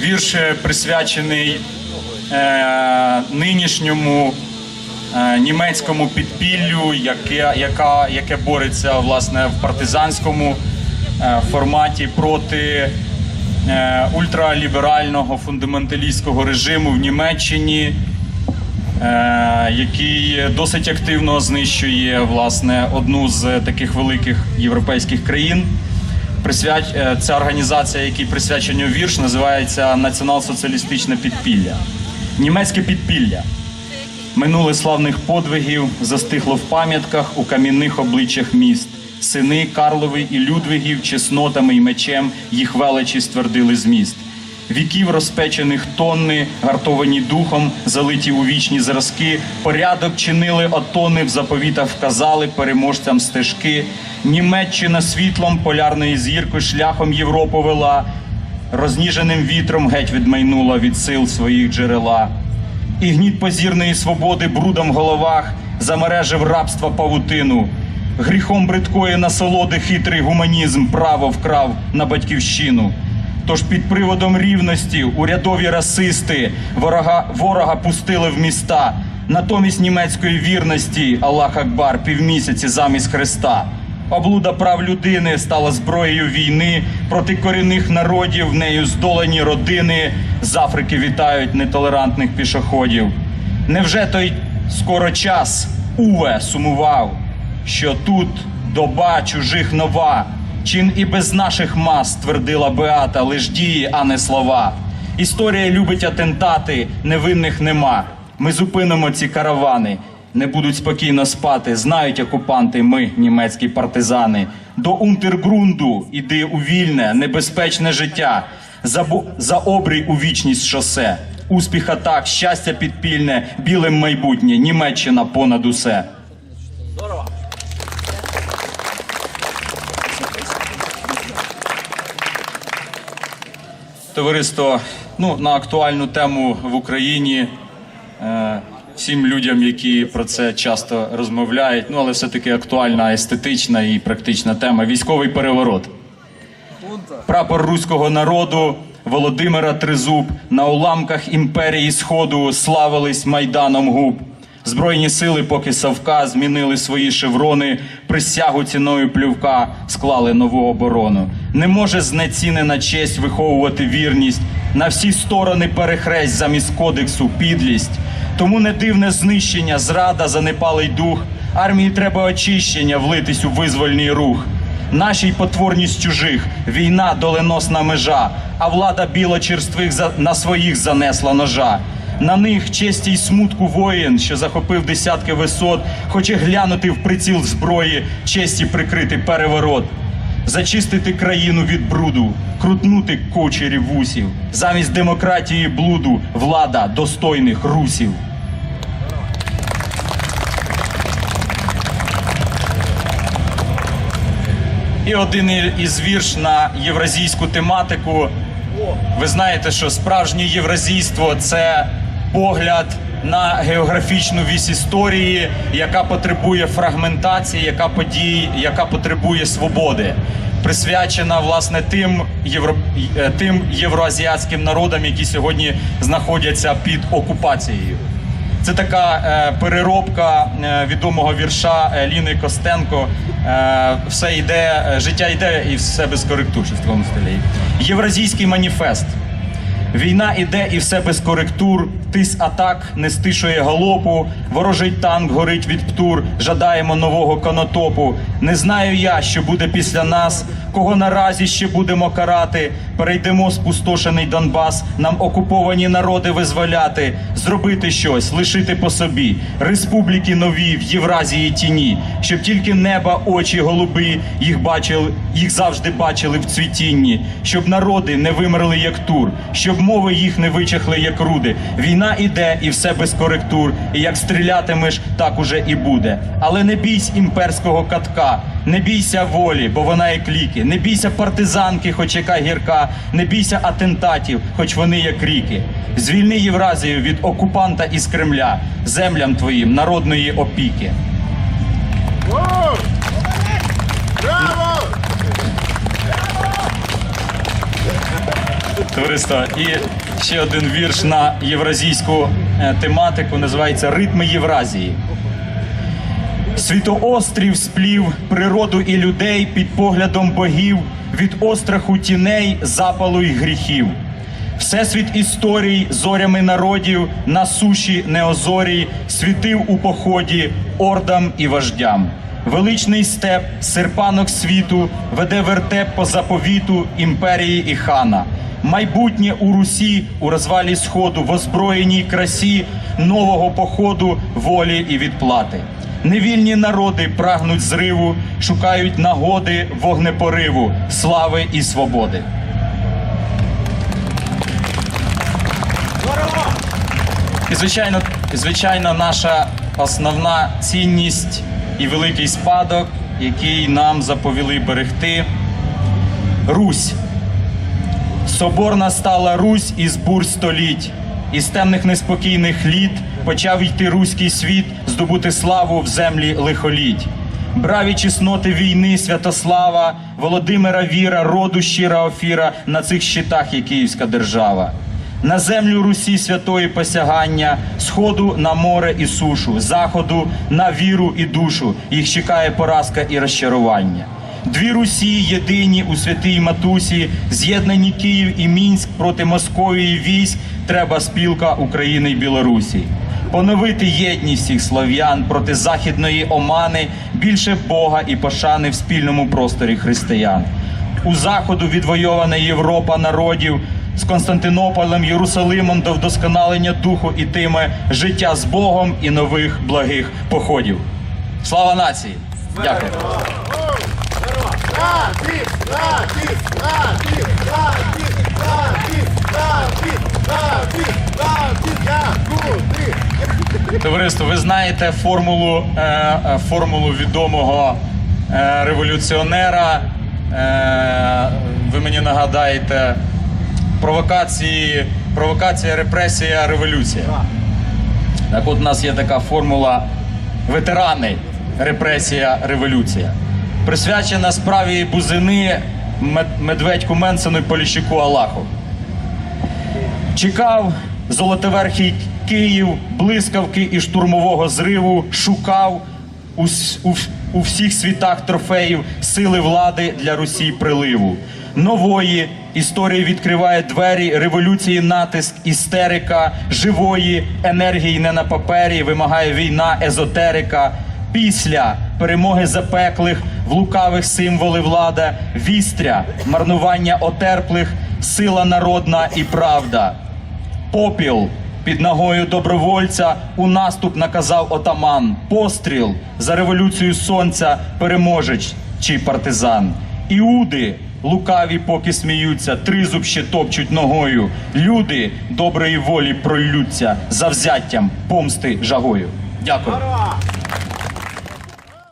вірш е, присвячений е, нинішньому е, німецькому підпіллю, яке, яка, яке бореться власне в партизанському е, форматі проти е, ультраліберального фундаменталістського режиму в Німеччині, е, який досить активно знищує власне одну з таких великих європейських країн. Присвяч... е, Ця організація, якій присвячені вірш, називається Націонал-соціалістичне підпілля. Німецьке підпілля. Минуле славних подвигів застигло в пам'ятках у камінних обличчях міст. Сини Карлови і Людвигів чеснотами й мечем їх величі ствердили зміст. Віків розпечених тонни, гартовані духом, залиті у вічні зразки, порядок чинили отони, в заповітах вказали переможцям стежки. Німеччина світлом полярної зірки шляхом Європу вела, розніженим вітром геть відмайнула від сил своїх джерела. І гніт позірної свободи брудом в головах замережив рабства павутину. Гріхом бридкої насолоди хитрий гуманізм право вкрав на батьківщину. Тож під приводом рівності урядові расисти ворога, ворога пустили в міста. Натомість німецької вірності Аллах Акбар півмісяці замість Христа. Облуда прав людини стала зброєю війни проти корінних народів, нею здолані родини з Африки вітають нетолерантних пішоходів. Невже той скоро час Уве сумував, що тут доба чужих нова, чин і без наших мас твердила Беата, лиш дії, а не слова. Історія любить атентати, невинних нема. Ми зупинимо ці каравани не будуть спокійно спати. Знають окупанти, ми, німецькі партизани. До Унтергрунду іди у вільне, небезпечне життя. За, бу- за обрій у вічність шосе. Успіх атак, щастя підпільне, білим майбутнє, Німеччина понад усе. Товариство, ну на актуальну тему в Україні. Е, всім людям, які про це часто розмовляють. Ну але все-таки актуальна, естетична і практична тема військовий переворот. Прапор руського народу Володимира Тризуб на уламках імперії Сходу славились майданом губ. Збройні сили, поки Савка змінили свої шеврони, присягу ціною плювка склали нову оборону. Не може знецінена честь виховувати вірність на всі сторони перехресть замість кодексу підлість. Тому не дивне знищення, зрада, занепалий дух. Армії треба очищення, влитись у визвольний рух. Нашій потворність чужих, війна доленосна межа, а влада білочерствих за- на своїх занесла ножа. На них честі й смутку воїн, що захопив десятки висот, хоче глянути в приціл зброї, честі прикрити переворот. Зачистити країну від бруду, крутнути кочері вусів, замість демократії блуду влада достойних русів. І один із вірш на євразійську тематику. Ви знаєте, що справжнє євразійство це погляд на географічну вісь історії, яка потребує фрагментації, яка подій, яка потребує свободи. Присвячена власне тим євро... е, тим євроазіатським народам, які сьогодні знаходяться під окупацією. Це така е, переробка е, відомого вірша е, Ліни Костенко. Е, все йде, е, життя йде і все без коректур в такому стилі. Євразійський маніфест. Війна іде і все без коректур. Тис атак не стишує галопу. Ворожий танк горить від птур. Жадаємо нового конотопу. Не знаю я, що буде після нас. Кого наразі ще будемо карати. Перейдемо спустошений Донбас. Нам окуповані народи визволяти. Зробити щось, лишити по собі. Республіки нові в Євразії тіні. Щоб тільки неба, очі голуби їх бачили, їх завжди бачили в цвітінні. Щоб народи не вимерли як тур, щоб мови їх не вичахли як руди. Війна іде і все без коректур. І як стрілятимеш, так уже і буде. Але не бійсь імперського катка, не бійся волі, бо вона як ліки. Не бійся партизанки, хоч яка гірка, не бійся атентатів, хоч вони як ріки. Звільни Євразію від окупанта із Кремля, землям твоїм народної опіки. Браво! Товариство, і ще один вірш на євразійську е, тематику називається Ритми Євразії. Світоострів сплів природу і людей під поглядом богів від остраху тіней, запалу й гріхів. Всесвіт історій зорями народів на суші неозорій світив у поході ордам і вождям. Величний степ, серпанок світу, веде вертеп по заповіту імперії і хана. Майбутнє у Русі у розвалі сходу, в озброєній красі нового походу, волі і відплати. Невільні народи прагнуть зриву, шукають нагоди вогнепориву, слави і свободи. І звичайно, звичайно, наша основна цінність і великий спадок, який нам заповіли берегти. Русь. Соборна стала Русь із бур століть, із темних неспокійних літ почав йти руський світ, здобути славу в землі лихоліть. Браві чесноти війни, Святослава, Володимира Віра, роду щира офіра на цих щитах є Київська держава. На землю Русі святої посягання, сходу на море і сушу, заходу на віру і душу. Їх чекає поразка і розчарування. Дві Русі єдині у святій матусі, з'єднані Київ і Мінськ проти Московії військ. Треба спілка України і Білорусі. Поновити єдність всіх слов'ян проти західної омани, більше Бога і пошани в спільному просторі християн. У заходу відвойована Європа народів з Константинополем, Єрусалимом до вдосконалення духу і тиме життя з Богом і нових благих походів. Слава нації! Дякую. Товариство, ви знаєте формулу, е, е, формулу відомого е, революціонера. Е, ви мені нагадаєте провокації, провокація, репресія, революція. Так от у нас є така формула ветерани, репресія, революція. Присвячена справі Бузини Медведьку Менсену і Поліщуку Аллаху. Чекав золотоверхий Київ, блискавки і штурмового зриву, шукав у, у, у всіх світах трофеїв сили влади для Русі приливу. Нової історії відкриває двері революції, натиск, істерика, живої енергії не на папері, вимагає війна, езотерика. Після перемоги запеклих в лукавих символи влада, вістря, марнування отерплих, сила народна і правда. Попіл під ногою добровольця у наступ наказав отаман. Постріл за революцію сонця переможеч чи партизан. Іуди лукаві поки сміються, тризуб ще топчуть ногою. Люди доброї волі пролються завзяттям помсти жагою. Дякую.